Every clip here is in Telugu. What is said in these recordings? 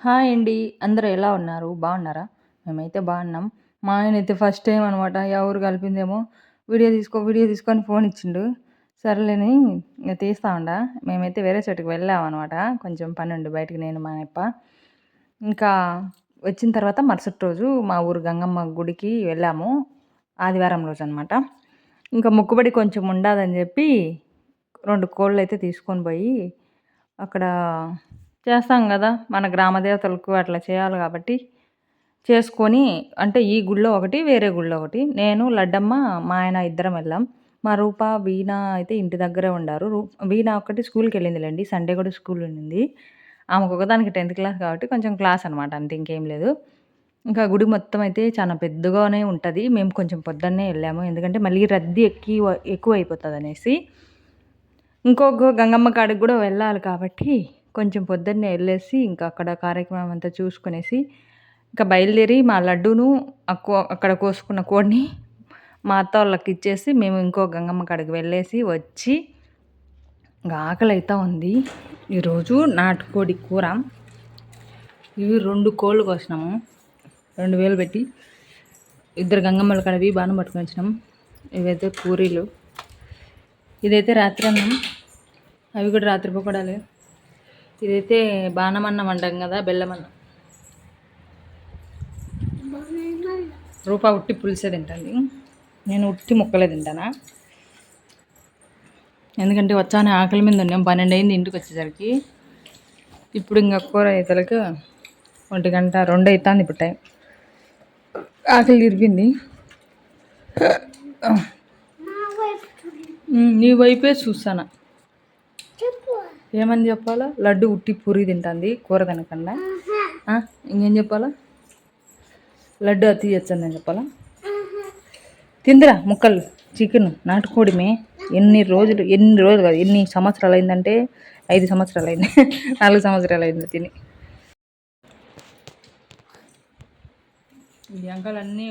హాయ్ అండి. అందరూ ఎలా ఉన్నారు? బాగున్నారా? మేమైతే బాగున్నాం. మా ఆయన అయితే ఫస్ట్ టైం అనమాట ఎవరు కలిపిందేమో. వీడియో తీసుకో వీడియో తీసుకొని ఫోన్ ఇచ్చిండు. సరేలేని ఇంకా తీస్తా ఉండా. మేమైతే వేరే చోటుకి వెళ్ళాం అనమాట కొంచెం పని ఉండి బయటకు నేను మా అప్ప ఇంకా వచ్చిన తర్వాత మరుసటి రోజు మా ఊరు గంగమ్మ గుడికి వెళ్ళాము. ఆదివారం రోజు అనమాట ఇంకా మొక్కుబడి కొంచెం ఉండదని చెప్పి రెండు కోళ్ళు అయితే తీసుకొని పోయి అక్కడ చేస్తాం కదా మన గ్రామ దేవతలకు అట్లా చేయాలి కాబట్టి. చేసుకొని అంటే ఈ గుళ్ళో ఒకటి వేరే గుళ్ళో ఒకటి. నేను లడ్డమ్మ మా ఆయన ఇద్దరం వెళ్ళాం. మా రూప వీణ అయితే ఇంటి దగ్గరే ఉండారు. రూ వీణ ఒకటి స్కూల్కి వెళ్ళిందిలేండి. సండే కూడా స్కూల్ ఉండింది. ఆమెకు ఒకదానికి టెన్త్ క్లాస్ కాబట్టి కొంచెం క్లాస్ అనమాట అంతే ఇంకేం లేదు. ఇంకా గుడి మొత్తం అయితే చాలా పెద్దగానే ఉంటుంది. మేము కొంచెం పొద్దున్నే వెళ్ళాము. ఎందుకంటే మళ్ళీ రద్దీ ఎక్కి ఎక్కువ అయిపోతుంది అనేసి ఇంకొక గంగమ్మ కాడికి కూడా వెళ్ళాలి కాబట్టి కొంచెం పొద్దున్నే వెళ్ళేసి ఇంకా అక్కడ కార్యక్రమం అంతా చూసుకునేసి ఇంకా బయలుదేరి మా లడ్డూను అక్కడ కోసుకున్న కోడిని మా అత్త వాళ్ళకి ఇచ్చేసి మేము ఇంకో గంగమ్మ కాడికి వెళ్ళేసి వచ్చి ఇంకా ఆకలి అయితే ఉంది. ఈరోజు నాటుకోడి కూర. ఇవి రెండు కోళ్ళు కోసినాము. రెండు వేలు పెట్టి ఇద్దరు గంగమ్మల కడవి బాణం పట్టుకొని వచ్చినాం. ఇవైతే పూరీలు. ఇదైతే రాత్రి అన్నం. అవి కూడా రాత్రి పోకడాలి ఇదైతే బాణమన్నం అంటాం కదా బెల్లమన్నం. రూపా ఉట్టి పులిసే తింటుంది. నేను ఉట్టి ముక్కలే తింటానా? ఎందుకంటే వచ్చానే ఆకలి మీద ఉన్నాం పన్నెండు అయింది ఇంటికి వచ్చేసరికి. ఇప్పుడు ఇంకా కూర ఇతలకు ఒంటి గంట రెండు అవుతుంది ఇప్పుడు టైం. ఆకలి తిరిగింది నీ వైపే చూస్తానా? ఏమని చెప్పాలా? లడ్డు ఉట్టి పూరి తింటుంది కూర తినకుండా. ఇంకేం చెప్పాలా? లడ్డు అతి అని చెప్పాలా? తిందిరా ముక్కలు చికెన్ నాటుకోడిమే. ఎన్ని రోజులు ఎన్ని రోజులు కాదు ఎన్ని సంవత్సరాలు అయిందంటే ఐదు సంవత్సరాలు అయింది. నాలుగు సంవత్సరాలు అయింది తిని. ఈ అంకాలన్నీ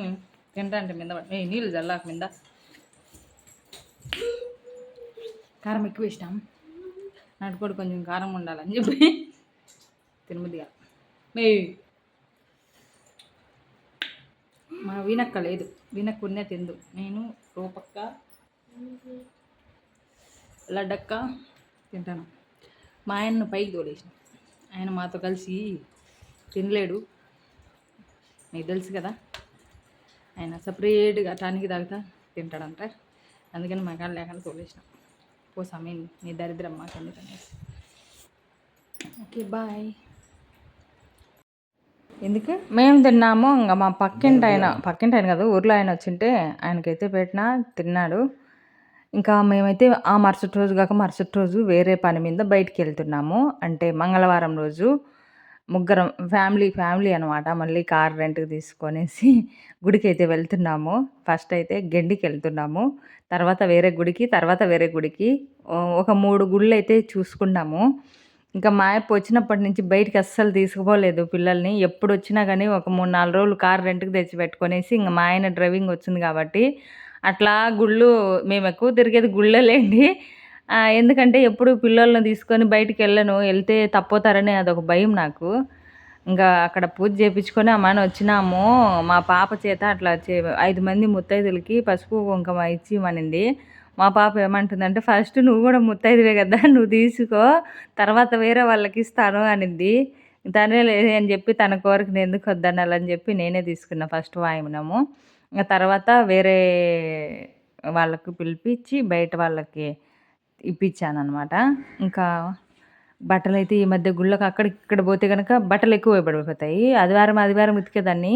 తింటా అంటే మీద నీళ్ళు చల్లాక మింద. కారం ఎక్కువ ఇష్టం నటుకోడు కొంచెం కారం ఉండాలని చెప్పి తిరుమతిగా. మే మా వీనక్క లేదు. వీనక్క ఉన్నే తిందు. నేను రూపక్క లడ్డక్క తింటాను. మా ఆయన్ను పైకి తోడేసిన. ఆయన మాతో కలిసి తినలేడు. మీకు తెలుసు కదా ఆయన సపరేట్గా టానికి తాగుతా తింటాడంట. అందుకని మా కాళ్ళు లేకుండా తోలేసినాం పో సమయం నీ దరిద్రం మాకెందుకనేసి. Okay bye. ఎందుకు? మేము తిన్నాము ఇంకా మా పక్కింటి ఆయన పక్కింటి ఆయన కదా ఊర్లో ఆయన వచ్చింటే ఆయనకైతే పెట్టినా తిన్నాడు. ఇంకా మేమైతే ఆ మరుసటి రోజు కాక మరుసటి రోజు వేరే పని మీద బయటికి వెళ్తున్నాము. అంటే మంగళవారం రోజు ముగ్గురం ఫ్యామిలీ ఫ్యామిలీ అనమాట మళ్ళీ కార్ రెంట్కి తీసుకొనేసి గుడికి అయితే వెళ్తున్నాము. ఫస్ట్ అయితే గెండికి వెళ్తున్నాము. తర్వాత వేరే గుడికి తర్వాత వేరే గుడికి. ఒక మూడు గుళ్ళు అయితే చూసుకున్నాము. ఇంకా మా వచ్చినప్పటి నుంచి బయటికి అస్సలు తీసుకుపోలేదు పిల్లల్ని. ఎప్పుడు వచ్చినా కానీ ఒక మూడు నాలుగు రోజులు కార్ రెంట్కి తెచ్చి పెట్టుకునేసి ఇంకా మా ఆయన డ్రైవింగ్ వచ్చింది కాబట్టి అట్లా గుళ్ళు మేము ఎక్కువ తిరిగేది గుళ్ళలేండి. ఎందుకంటే ఎప్పుడు పిల్లల్ని తీసుకొని బయటికి వెళ్ళను. వెళ్తే తప్పుతారని అదొక భయం నాకు. ఇంకా అక్కడ పూజ చేయించుకొని అమ్మాని వచ్చినాము. మా పాప చేత అట్లా చే ఐదు మంది ముత్తైదులకి పసుపు కుంకుమ ఇచ్చి మనింది మా పాప ఏమంటుందంటే ఫస్ట్ నువ్వు కూడా ముత్తైదువే కదా నువ్వు తీసుకో తర్వాత వేరే వాళ్ళకి ఇస్తాను అనింది. తనే లేదు అని చెప్పి తన కోరిక నేను ఎందుకు వద్దనాలని చెప్పి నేనే తీసుకున్నా ఫస్ట్ వాయినము. ఇంకా తర్వాత వేరే వాళ్ళకి పిలిపించి బయట వాళ్ళకి ఇప్పించాను అనమాట ఇంకా బట్టలు అయితే ఈ మధ్య గుళ్ళకి అక్కడికి ఇక్కడ పోతే కనుక బట్టలు ఎక్కువ పడిపోతాయి ఆదివారం ఆదివారం ఉతికేదాన్ని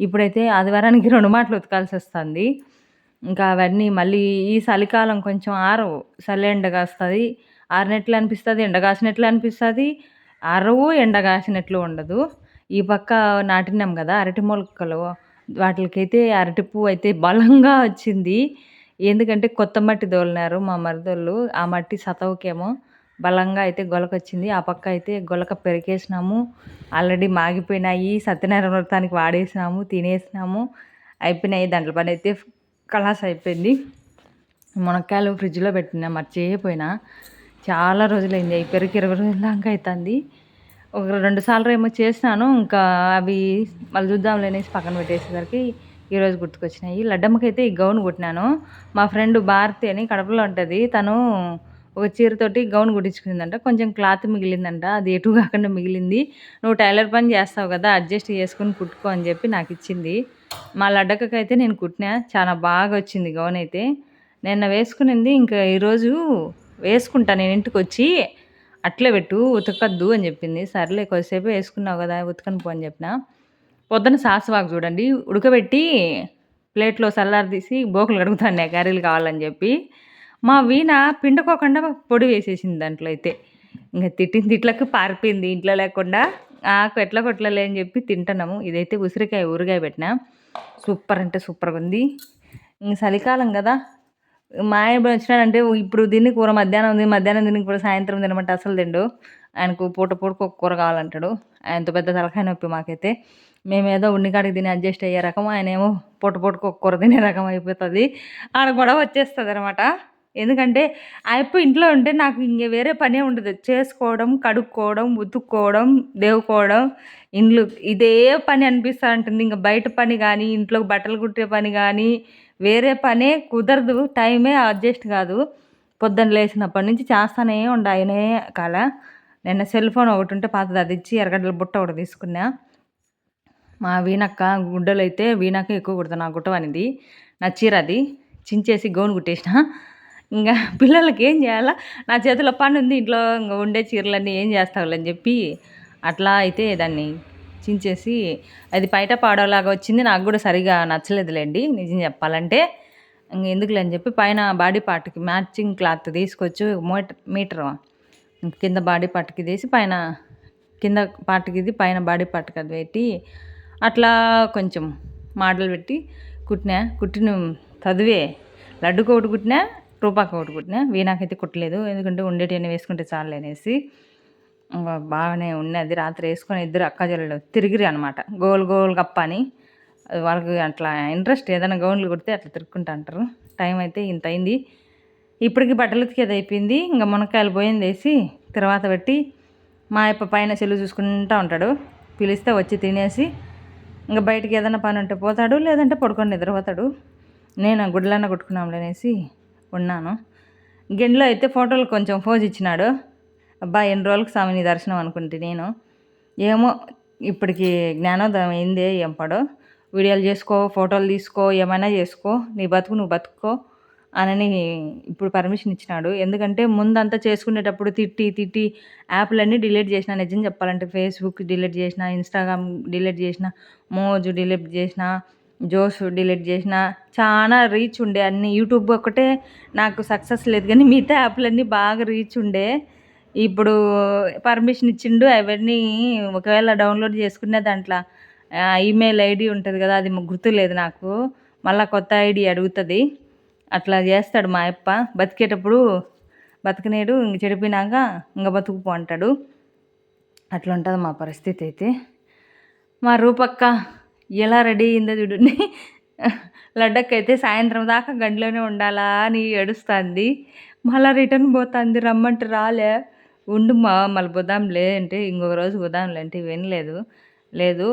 ఇప్పుడైతే ఆదివారానికి రెండు మాటలు ఉతకాల్సి వస్తుంది. ఇంకా అవన్నీ మళ్ళీ ఈ చలికాలం కొంచెం ఆరవు చలి ఎండగాస్తుంది ఆరినట్లు అనిపిస్తుంది ఎండ కాసినట్లు అనిపిస్తుంది. ఆరవు ఎండ కాసినట్లు ఉండదు. ఈ పక్క నాటినాం కదా అరటి మొలకలు. వాటికైతే అరటి పువ్వు అయితే బలంగా వచ్చింది. ఎందుకంటే కొత్త మట్టి దోలినారు మా మరిదోళ్ళు. ఆ మట్టి సతవుకేమో బలంగా అయితే గొలకొచ్చింది. ఆ పక్క అయితే గొలక పెరికేసినాము ఆల్రెడీ మాగిపోయినాయి. సత్యనారాయణ వ్రతానికి వాడేసినాము తినేసినాము. అయిపోయినాయి. దాంట్లో పని అయితే కలాస్ అయిపోయింది. మునక్కాయలు ఫ్రిడ్జ్లో పెట్టినా మర్చిపోయినా చాలా రోజులైంది. అవి పెరిగి ఇరవై రోజుల దాకా అవుతుంది ఒక రెండు సార్లు ఏమో చేసినాను. ఇంకా అవి మళ్ళీ చూద్దాంలేనేసి పక్కన పెట్టేసేసరికి ఈరోజు గుర్తుకొచ్చినాయి. లడ్డమ్మకైతే ఈ గౌన్ కుట్టినాను. మా ఫ్రెండ్ భారతి అని కడపలో ఉంటుంది. తను ఒక చీరతోటి గౌన్ కుట్టించుకుందంట. కొంచెం క్లాత్ మిగిలిందంట. అది ఎటు కాకుండా మిగిలింది. నువ్వు టైలర్ పని చేస్తావు కదా అడ్జస్ట్ చేసుకుని కుట్టుకో అని చెప్పి నాకు ఇచ్చింది. మా లడ్డకకైతే నేను కుట్టినా. చాలా బాగా వచ్చింది గౌన్ అయితే. నిన్న వేసుకునింది. ఇంకా ఈరోజు వేసుకుంటా. నేను ఇంటికి వచ్చి అట్లే పెట్టు ఉతకద్దు అని చెప్పింది. సర్లే కొద్దిసేపు వేసుకున్నావు కదా ఉతకని పో అని చెప్పిన. పొద్దున సాసవాకు చూడండి ఉడకబెట్టి ప్లేట్లో సల్లారి తీసి బోకులు కడుగుతాను కర్రీలు కావాలని చెప్పి. మా వీణ పిండుకోకుండా పొడి వేసేసింది దాంట్లో అయితే. ఇంకా తిట్టిన తిట్లకు పారిపోయింది ఇంట్లో లేకుండా. ఆకు ఎట్లా కొట్లలే అని చెప్పి తింటున్నాము. ఇదైతే ఉసిరికాయ ఊరగాయ పెట్టిన. సూపర్ అంటే సూపర్గా ఉంది. ఇంక చలికాలం కదా. మా ఆయన వచ్చినాడంటే ఇప్పుడు దీన్ని కూర మధ్యాహ్నం ఉంది మధ్యాహ్నం దీనికి కూడా సాయంత్రం తినమంటే అసలు తిండు. ఆయనకు పూట పూటకు ఒక కూర కావాలంటాడు. ఆయనతో పెద్ద తలకాయ నొప్పి మాకైతే. మేమేదో కాడికి తిని అడ్జస్ట్ అయ్యే రకం ఆయన ఏమో పూట పూటకు తినే రకం అయిపోతుంది. ఆడ గొడవ వచ్చేస్తుంది అనమాట ఎందుకంటే అయిపో ఇంట్లో ఉంటే నాకు ఇంక వేరే పనే ఉండదు. చేసుకోవడం కడుక్కోవడం ఉతుక్కోవడం దేవుకోవడం ఇండ్లు ఇదే పని అనిపిస్తూ ఉంటుంది ఇంకా బయట పని కానీ ఇంట్లో బట్టలు కుట్టే పని కానీ వేరే పనే కుదరదు. టైమే అడ్జస్ట్ కాదు. పొద్దున్న లేచినప్పటి నుంచి చేస్తానే ఉండాయనే కాల. నిన్న సెల్ ఫోన్ ఒకటి ఉంటే పాతది అది ఇచ్చి ఎర్రగడ్డల బుట్ట ఒకటి తీసుకున్నా. మా వీణక్క గుడ్డలు అయితే వీణక్క ఎక్కువ కుడతాను నా గుట్టవనిది నా చీర అది. చించేసి గౌన్ కుట్టేసిన. ఇంకా పిల్లలకి ఏం చేయాలా? నా చేతిలో పని ఉంది ఇంట్లో ఇంకా ఉండే చీరలన్నీ ఏం చేస్తావులని చెప్పి అట్లా అయితే దాన్ని చించేసి అది బయట పాడవలాగా వచ్చింది. నాకు కూడా సరిగా నచ్చలేదులేండి నిజం చెప్పాలంటే. ఇంక ఎందుకులే అని చెప్పి పైన బాడీ పార్ట్కి మ్యాచింగ్ క్లాత్ తీసుకొచ్చి మోటర్ మీటర్ కింద బాడీ పార్ట్కి తీసి పైన కింద పార్ట్కి ఇది పైన బాడీ పార్ట్కి అది పెట్టి అట్లా కొంచెం మోడల్ పెట్టి కుట్టినా కుట్టిన చదివే లడ్డుకు ఒకటి కుట్టినా రూపాకి ఒకటి కుట్టినా వీణాకైతే కుట్టలేదు. ఎందుకంటే ఉండేటివన్నీ వేసుకుంటే చాలు అనేసి. బాగానే ఉన్నది. రాత్రి వేసుకొని ఇద్దరు అక్క చెల్లెలు తిరిగిరి అనమాట గోల్ గోల్ కప్ప అని. వాళ్ళకి అట్లా ఇంట్రెస్ట్ ఏదైనా గౌన్లు కుడితే అట్లా తిరుక్కుంటా అంటారు. టైం అయితే ఇంత అయింది. ఇప్పటికి బట్టలు ఉతికేది అయిపోయింది. ఇంకా మునక్కాయలు పోయింది వేసి తర్వాత పెట్టి మా అప్ప పైన చెల్లు చూసుకుంటూ ఉంటాడు. పిలిస్తే వచ్చి తినేసి ఇంకా బయటికి ఏదైనా పని ఉంటే పోతాడు లేదంటే పడుకొని నిద్రపోతాడు. నేను గుడ్లన్న కొట్టుకున్నాంలేనేసి ఉన్నాను. గిన్నెలో అయితే ఫోటోలు కొంచెం ఫోజ్ ఇచ్చినాడు. అబ్బా ఎన్ని రోజులకు స్వామిని దర్శనం అనుకుంటే నేను. ఏమో ఇప్పటికి జ్ఞానోదయం అయిందే ఏం పడో. వీడియోలు చేసుకో ఫోటోలు తీసుకో ఏమైనా చేసుకో. నీ బతుకు నువ్వు బతుకో అని ఇప్పుడు పర్మిషన్ ఇచ్చినాడు. ఎందుకంటే ముందంతా చేసుకునేటప్పుడు తిట్టి తిట్టి యాప్లన్నీ డిలీట్ చేసిన నిజం చెప్పాలంటే ఫేస్బుక్ డిలీట్ చేసిన ఇన్స్టాగ్రామ్ డిలీట్ చేసిన మోజు డిలీట్ చేసిన జోస్ డిలీట్ చేసిన చాలా రీచ్ ఉండే అన్ని. యూట్యూబ్ ఒకటే నాకు సక్సెస్ లేదు కానీ మిగతా యాప్లన్నీ బాగా రీచ్ ఉండే. ఇప్పుడు పర్మిషన్ ఇచ్చిండు అవన్నీ ఒకవేళ డౌన్లోడ్ చేసుకునే దాంట్లో ఈమెయిల్ ఐడి ఉంటుంది కదా అది గుర్తులేదు నాకు. మళ్ళీ కొత్త ఐడి అడుగుతుంది. అట్లా చేస్తాడు మా అప్ప. బతికేటప్పుడు బతకనేడు ఇంక చెడిపోయినాక ఇంకా బతుకుపో అంటాడు. అట్లా ఉంటుంది మా పరిస్థితి అయితే. మా రూపక్క ఎలా రెడీ అయిందో చూడండి అయితే సాయంత్రం దాకా గంటలోనే ఉండాలా అని ఏడుస్తుంది. మళ్ళీ రిటర్న్ పోతుంది రమ్మంటే రాలే. ఉండు మా మళ్ళీ పోదాంలే అంటే ఇంకొక రోజు పోదాంలే అంటే వినలేదు లేదు.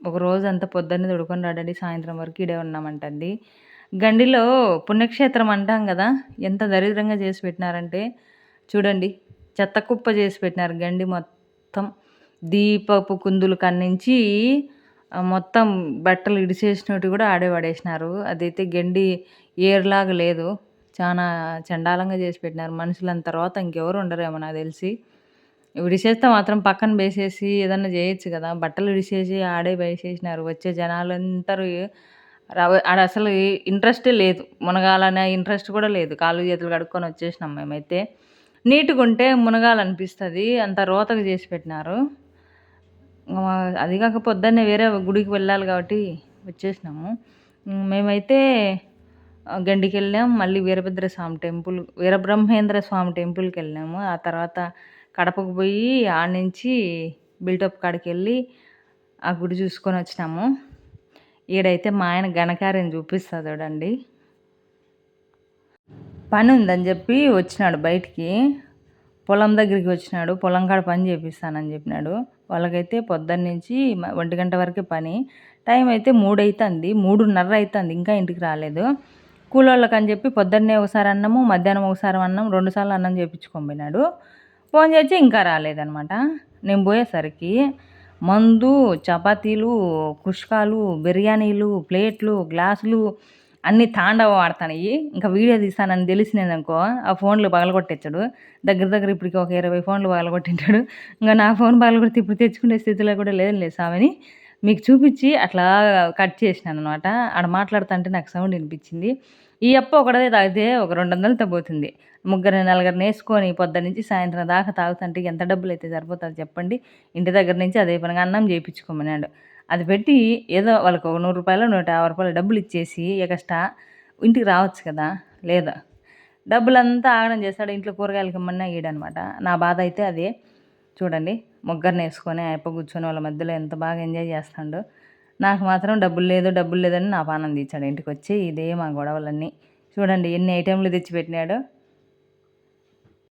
ఒక రోజు అంతా పొద్దున్నే తుడుకొని రాడండి సాయంత్రం వరకు ఇడే ఉన్నామంటండి గండిలో పుణ్యక్షేత్రం అంటాం కదా ఎంత దరిద్రంగా చేసి పెట్టినారంటే చూడండి చెత్త కుప్ప చేసి పెట్టినారు గండి మొత్తం. దీపపు కుందులు కన్నించి మొత్తం బట్టలు ఇడిచేసినట్టు కూడా ఆడే పడేసినారు. అదైతే గండి ఏర్లాగా లేదు చాలా చండాలంగా చేసి పెట్టినారు. మనుషులంత తర్వాత ఇంకెవరు ఉండరేమో నాకు తెలిసి. విడిచేస్తే మాత్రం పక్కన వేసేసి ఏదన్నా చేయొచ్చు కదా. బట్టలు విడిచేసి ఆడే వేసేసినారు వచ్చే జనాలందరూ ఆడ అసలు ఇంట్రెస్టే లేదు. మునగాలనే ఇంట్రెస్ట్ కూడా లేదు. కాళ్ళు చేతులు కడుక్కొని వచ్చేసినాం మేమైతే. నీట్గా ఉంటే మునగాలనిపిస్తుంది. అంత రోతకు చేసి పెట్టినారు. అది కాక పొద్దున్నే వేరే గుడికి వెళ్ళాలి కాబట్టి వచ్చేసినాము. మేమైతే గండికి వెళ్ళాం మళ్ళీ వీరభద్ర స్వామి టెంపుల్ వీరబ్రహ్మేంద్ర స్వామి టెంపుల్కి వెళ్ళాము. ఆ తర్వాత కడపకు పోయి ఆడ నుంచి బిల్టప్ కాడికి వెళ్ళి ఆ గుడి చూసుకొని వచ్చినాము. ఈడైతే మా ఆయన ఘనకార్యం చూపిస్తుంది చూడండి పని ఉందని చెప్పి వచ్చినాడు బయటికి. పొలం దగ్గరికి వచ్చినాడు పొలం కాడ పని చేపిస్తానని చెప్పినాడు. వాళ్ళకైతే పొద్దున్న నుంచి ఒంటి గంట వరకే పని. టైం అయితే మూడు అవుతుంది మూడున్నర అవుతుంది ఇంకా ఇంటికి రాలేదు. కూలోళ్ళకి అని చెప్పి పొద్దున్నే ఒకసారి అన్నము మధ్యాహ్నం ఒకసారి అన్నం రెండుసార్లు అన్నం చేపించుకొని పోయినాడు. ఫోన్ చేసి ఇంకా రాలేదనమాట. నేను పోయేసరికి మందు చపాతీలు కుష్కాలు బిర్యానీలు ప్లేట్లు గ్లాసులు అన్నీ తాండవ ఆడుతున్నాయి ఇంకా వీడియో తీస్తానని తెలిసిందనుకో ఆ ఫోన్లు పగలగొట్టేచ్చాడు. దగ్గర దగ్గర ఇప్పటికి ఒక ఇరవై ఫోన్లు పగలగొట్టింటాడు. ఇంకా నా ఫోన్ పగలగొడితే ఇప్పుడు తెచ్చుకునే స్థితిలో కూడా లేదు లేదు సామని మీకు చూపించి అట్లా కట్ చేసినాను అనమాట ఆడ మాట్లాడుతుంటే నాకు సౌండ్ వినిపించింది. ఈ అప్ప ఒకటే తాగితే ఒక రెండు వందలు తగ్గుతుంది. ముగ్గురు నలుగురిని వేసుకొని పొద్దు నుంచి సాయంత్రం దాకా తాగుతుంటే ఎంత డబ్బులు అయితే సరిపోతుంది చెప్పండి. ఇంటి దగ్గర నుంచి అదే పనిగా అన్నం చేయించుకోమన్నాడు. అది పెట్టి ఏదో వాళ్ళకి ఒక నూరు రూపాయలు నూట యాభై రూపాయలు డబ్బులు ఇచ్చేసి ఎక్స్ట్రా ఇంటికి రావచ్చు కదా? లేదా? డబ్బులంతా ఆగడం చేస్తాడు. ఇంట్లో కూరగాయలకి ఇమ్మన్నా ఈడనమాట. నా బాధ అయితే అదే. చూడండి. ముగ్గురిని వేసుకొని అయిపో కూర్చొని వాళ్ళ మధ్యలో ఎంత బాగా ఎంజాయ్ చేస్తాడో. నాకు మాత్రం డబ్బులు లేదు డబ్బులు లేదని నా పానం తీర్చాడు. ఇంటికి వచ్చి ఇదే మా గొడవలన్నీ. చూడండి ఎన్ని ఐటెంలు తెచ్చిపెట్టినాడో.